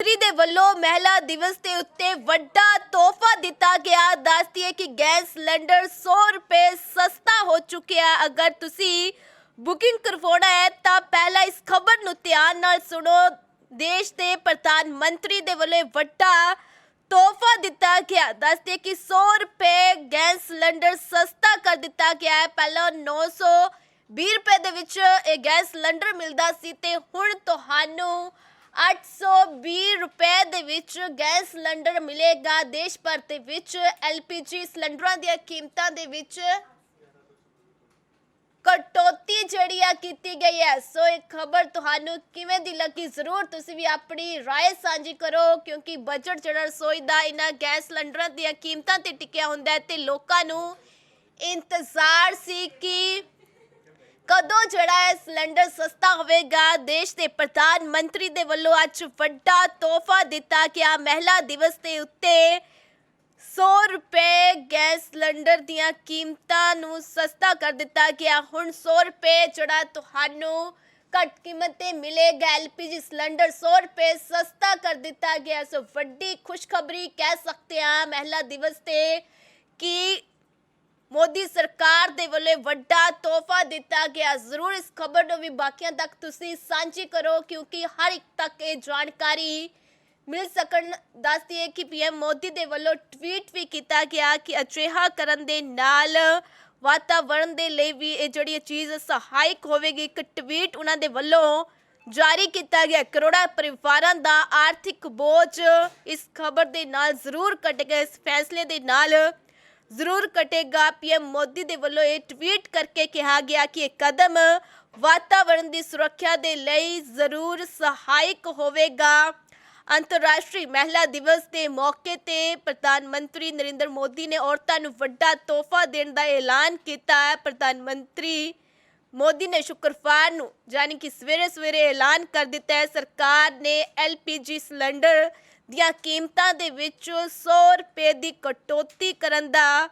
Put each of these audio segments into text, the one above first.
ਮੰਤਰੀ ਦੇ ਵੱਲੋਂ ਮਹਿਲਾ ਦਿਵਸ ਦੇ ਉੱਤੇ ਵੱਡਾ ਤੋਹਫਾ ਦਿੱਤਾ ਗਿਆ। ਦੱਸਦੀ ਹੈ ਕਿ ਗੈਸ ਸਿਲੰਡਰ 100 ਰੁਪਏ ਸਸਤਾ ਹੋ ਚੁੱਕਿਆ। ਅਗਰ ਤੁਸੀਂ ਬੁਕਿੰਗ ਕਰਵਾਉਣਾ ਹੈ, ਤਾਂ ਪਹਿਲਾਂ ਇਸ ਖਬਰ ਨੂੰ ਧਿਆਨ ਨਾਲ ਸੁਣੋ। ਦੇਸ਼ ਦੇ ਪ੍ਰਧਾਨ ਮੰਤਰੀ ਦੇ ਵੱਲੋਂ ਵੱਡਾ ਤੋਹਫਾ ਦਿੱਤਾ ਗਿਆ। ਦੱਸਦੇ ਕਿ 100 ਰੁਪਏ ਗੈਸ ਸਿਲੰਡਰ ਸਸਤਾ ਕਰ ਦਿੱਤਾ ਗਿਆ ਹੈ। ਪਹਿਲਾਂ 920 ਰੁਪਏ ਦੇ ਵਿੱਚ ਇਹ ਗੈਸ ਸਿਲੰਡਰ ਮਿਲਦਾ ਸੀ ਤੇ ਹੁਣ ਤੁਹਾਨੂੰ 820 ਰੁਪਏ ਦੇ ਵਿੱਚ ਗੈਸ ਸਿਲੰਡਰ ਮਿਲੇਗਾ ਦੇਸ਼ ਭਰ ਦੇ ਵਿੱਚ ਐਲਪੀਜੀ ਸਿਲੰਡਰਾਂ ਦੀਆਂ ਕੀਮਤਾਂ ਦੇ ਵਿੱਚ ਕਟੌਤੀ ਜਿਹੜੀ ਆ ਕੀਤੀ ਗਈ ਹੈ ਸੋ ਇਹ ਖਬਰ ਤੁਹਾਨੂੰ ਕਿਵੇਂ ਦੀ ਲੱਗੀ ਜ਼ਰੂਰ ਤੁਸੀਂ ਵੀ ਆਪਣੀ رائے ਸਾਂਝੀ ਕਰੋ ਕਿਉਂਕਿ ਬਜਟ ਜਿਹੜਾ ਰਸੋਈ ਦਾ ਇਹਨਾਂ ਗੈਸ ਸਿਲੰਡਰਾਂ ਦੀਆਂ ਕੀਮਤਾਂ ਤੇ ਟਿਕਿਆ ਹੁੰਦਾ ਹੈ ਤੇ ਲੋਕਾਂ ਨੂੰ ਇੰਤਜ਼ਾਰ ਸੀ ਕਿ ਕਦੋਂ ਜਿਹੜਾ ਹੈ ਸਿਲੰਡਰ ਸਸਤਾ ਹੋਵੇਗਾ, ਦੇਸ਼ ਦੇ ਪ੍ਰਧਾਨ ਮੰਤਰੀ ਦੇ ਵੱਲੋਂ ਅੱਜ ਵੱਡਾ ਤੋਹਫਾ ਦਿੱਤਾ ਗਿਆ ਮਹਿਲਾ ਦਿਵਸ ਦੇ ਉੱਤੇ 100 ਰੁਪਏ ਗੈਸ ਸਿਲੰਡਰ ਦੀਆਂ ਕੀਮਤਾਂ ਨੂੰ ਸਸਤਾ ਕਰ ਦਿੱਤਾ ਗਿਆ। ਹੁਣ 100 ਰੁਪਏ ਜਿਹੜਾ ਤੁਹਾਨੂੰ ਘੱਟ ਕੀਮਤ ਤੇ ਮਿਲੇਗਾ, ਐਲਪੀਜੀ ਸਿਲੰਡਰ 100 ਰੁਪਏ ਸਸਤਾ ਕਰ ਦਿੱਤਾ ਗਿਆ। ਸੋ ਵੱਡੀ ਖੁਸ਼ਖਬਰੀ ਕਹਿ ਸਕਦੇ ਹਾਂ ਮਹਿਲਾ ਦਿਵਸ ਤੇ ਕਿ ਮੋਦੀ ਸਰਕਾਰ ਦੇ ਵੱਲੋਂ ਵੱਡਾ ਤੋਹਫਾ ਦਿੱਤਾ ਗਿਆ। ਜ਼ਰੂਰ ਇਸ ਖਬਰ ਨੂੰ ਵੀ ਬਾਕੀਆਂ ਤੱਕ ਤੁਸੀਂ ਸਾਂਝੀ ਕਰੋ, ਕਿਉਂਕਿ ਹਰ ਇੱਕ ਤੱਕ ਇਹ ਜਾਣਕਾਰੀ ਮਿਲ ਸਕਣ। ਦੱਸਦੀ ਹੈ ਕਿ ਪੀਐਮ ਮੋਦੀ ਦੇ ਵੱਲੋਂ ਟਵੀਟ ਵੀ ਕੀਤਾ ਗਿਆ ਕਿ ਅਜਿਹਾ ਕਰਨ ਦੇ ਨਾਲ ਵਾਤਾਵਰਣ ਦੇ ਲਈ ਵੀ ਇਹ ਜਿਹੜੀ ਚੀਜ਼ ਸਹਾਇਕ ਹੋਵੇਗੀ। ਇੱਕ ਟਵੀਟ ਉਹਨਾਂ ਦੇ ਵੱਲੋਂ ਜਾਰੀ ਕੀਤਾ ਗਿਆ। ਕਰੋੜਾਂ ਪਰਿਵਾਰਾਂ ਦਾ ਆਰਥਿਕ ਬੋਝ ਇਸ ਖਬਰ ਦੇ ਨਾਲ ਜ਼ਰੂਰ ਘਟੇਗਾ ਇਸ ਫੈਸਲੇ ਦੇ ਨਾਲ ਜ਼ਰੂਰ ਕਟੇਗਾ। ਪੀਐਮ ਮੋਦੀ ਦੇ ਵੱਲੋਂ ਇਹ ਟਵੀਟ ਕਰਕੇ ਕਿਹਾ ਗਿਆ ਕਿ ਇਹ ਕਦਮ ਵਾਤਾਵਰਣ ਦੀ ਸੁਰੱਖਿਆ ਦੇ ਲਈ ਜ਼ਰੂਰ ਸਹਾਇਕ ਹੋਵੇਗਾ। ਅੰਤਰਰਾਸ਼ਟਰੀ ਮਹਿਲਾ ਦਿਵਸ ਦੇ ਮੌਕੇ ਤੇ ਪ੍ਰਧਾਨ ਮੰਤਰੀ ਨਰਿੰਦਰ ਮੋਦੀ ਨੇ ਔਰਤਾਂ ਨੂੰ ਵੱਡਾ ਤੋਹਫਾ ਦੇਣ ਦਾ ਐਲਾਨ ਕੀਤਾ। ਹੈ ਪ੍ਰਧਾਨ ਮੰਤਰੀ ਮੋਦੀ ਨੇ ਸ਼ੁੱਕਰਵਾਰ ਨੂੰ, ਯਾਨੀ ਕਿ ਸਵੇਰੇ ਸਵੇਰੇ ਐਲਾਨ ਕਰ ਦਿੱਤਾ ਹੈ। ਸਰਕਾਰ ਨੇ ਐਲਪੀਜੀ ਸਿਲੰਡਰ ਦੀਆਂ ਕੀਮਤਾਂ ਦੇ ਵਿੱਚ 100 ਰੁਪਏ ਦੀ ਕਟੌਤੀ ਕਰਨ ਦਾ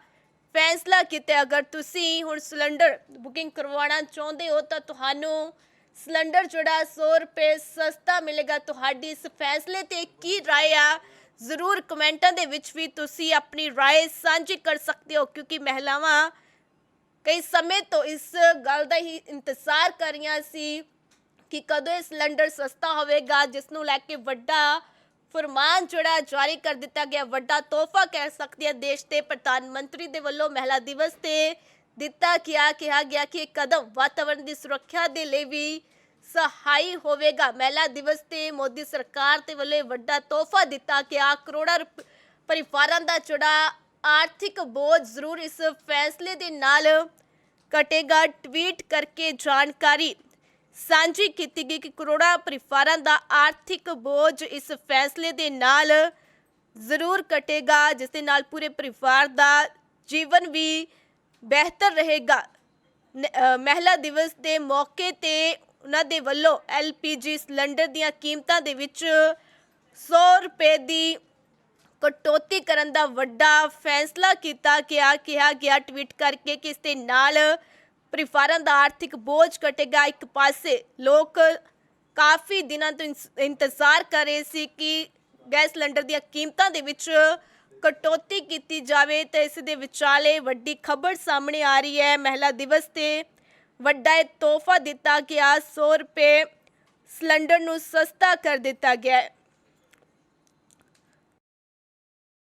ਫੈਸਲਾ ਕੀਤਾ ਅਗਰ ਤੁਸੀਂ ਹੁਣ ਸਿਲੰਡਰ ਬੁਕਿੰਗ ਕਰਵਾਉਣਾ ਚਾਹੁੰਦੇ ਹੋ, ਤਾਂ ਤੁਹਾਨੂੰ ਸਿਲੰਡਰ ਜਿਹੜਾ 100 ਰੁਪਏ ਸਸਤਾ ਮਿਲੇਗਾ। ਤੁਹਾਡੀ ਇਸ ਫੈਸਲੇ ਤੇ ਕੀ ਰਾਏ ਆ? ਜ਼ਰੂਰ ਕਮੈਂਟਾਂ ਦੇ ਵਿੱਚ ਵੀ ਤੁਸੀਂ ਆਪਣੀ ਰਾਏ ਸਾਂਝੀ ਕਰ ਸਕਦੇ ਹੋ, ਕਿਉਂਕਿ ਮਹਿਲਾਵਾਂ ਕਈ ਸਮੇਂ ਤੋਂ ਇਸ ਗੱਲ ਦਾ ਹੀ ਇੰਤਜ਼ਾਰ ਕਰ ਰਹੀਆਂ ਸੀ ਕਿ ਕਦੋਂ ਇਹ ਸਿਲੰਡਰ ਸਸਤਾ ਹੋਵੇਗਾ, ਜਿਸ ਨੂੰ ਲੈ ਕੇ ਵੱਡਾ ਫਰਮਾਨ ਜਿਹੜਾ ਜਾਰੀ ਕਰ ਦਿੱਤਾ ਗਿਆ, ਵੱਡਾ ਤੋਹਫਾ ਕਹਿ ਸਕਦੇ ਹਾਂ ਦੇਸ਼ ਦੇ ਪ੍ਰਧਾਨ ਮੰਤਰੀ ਦੇ ਵੱਲੋਂ ਮਹਿਲਾ ਦਿਵਸ ਤੇ ਦਿੱਤਾ ਗਿਆ, ਕਿਹਾ ਗਿਆ ਕਿ ਇਹ ਕਦਮ ਵਾਤਾਵਰਣ ਦੀ ਸੁਰੱਖਿਆ ਦੇ ਲਈ ਵੀ ਸਹਾਈ ਹੋਵੇਗਾ। ਮਹਿਲਾ ਦਿਵਸ ਤੇ ਮੋਦੀ ਸਰਕਾਰ ਦੇ ਵੱਲੋਂ ਇਹ ਵੱਡਾ ਤੋਹਫਾ ਦਿੱਤਾ ਗਿਆ। ਕਰੋੜਾਂ ਰੁਪ- ਪਰਿਵਾਰਾਂ ਦਾ ਜਿਹੜਾ ਆਰਥਿਕ ਬੋਝ ਜ਼ਰੂਰ ਇਸ ਫੈਸਲੇ ਦੇ ਨਾਲ ਕਟੇਗਾ ਟਵੀਟ ਕਰਕੇ ਜਾਣਕਾਰੀ। ਸਾਂਝੀ ਕੀਤੀ ਗਈ ਕਿ ਕਰੋੜਾਂ ਪਰਿਵਾਰਾਂ ਦਾ ਆਰਥਿਕ ਬੋਝ ਇਸ ਫੈਸਲੇ ਦੇ ਨਾਲ ਜ਼ਰੂਰ ਕਟੇਗਾ, ਜਿਸ ਦੇ ਨਾਲ ਪੂਰੇ ਪਰਿਵਾਰ ਦਾ ਜੀਵਨ ਵੀ ਬਿਹਤਰ ਰਹੇਗਾ। ਮਹਿਲਾ ਦਿਵਸ ਦੇ ਮੌਕੇ ਤੇ ਉਹਨਾਂ ਦੇ ਵੱਲੋਂ ਐਲਪੀਜੀ ਸਿਲੰਡਰ ਦੀਆਂ ਕੀਮਤਾਂ ਦੇ ਵਿੱਚ 100 ਰੁਪਏ ਦੀ ਕਟੌਤੀ ਕਰਨ ਦਾ ਵੱਡਾ ਫੈਸਲਾ ਕੀਤਾ ਗਿਆ, ਕਿਹਾ ਗਿਆ, ਟਵੀਟ ਕਰਕੇ ਕਿ ਇਸ ਦੇ ਨਾਲ ਪਰਿਵਾਰਾਂ ਦਾ ਆਰਥਿਕ ਬੋਝ ਘਟੇਗਾ। ਇੱਕ ਪਾਸੇ ਲੋਕ ਕਾਫੀ ਦਿਨਾਂ ਤੋਂ ਇੰਸ- ਇੰਤਜ਼ਾਰ ਕਰ ਰਹੇ ਸੀ ਕਿ ਗੈਸ ਸਿਲੰਡਰ ਦੀਆਂ ਕੀਮਤਾਂ ਦੇ ਵਿੱਚ ਕਟੌਤੀ ਕੀਤੀ ਜਾਵੇ ਤੇ ਇਸ ਦੇ ਵਿਚਾਲੇ ਵੱਡੀ ਖਬਰ ਸਾਹਮਣੇ ਆ ਰਹੀ ਹੈ। ਮਹਿਲਾ ਦਿਵਸ ਤੇ ਵੱਡਾ ਇਹ ਤੋਹਫਾ ਦਿੱਤਾ ਗਿਆ। 100 ਰੁਪਏ ਸਿਲੰਡਰ ਨੂੰ ਸਸਤਾ ਕਰ ਦਿੱਤਾ ਗਿਆ ਹੈ।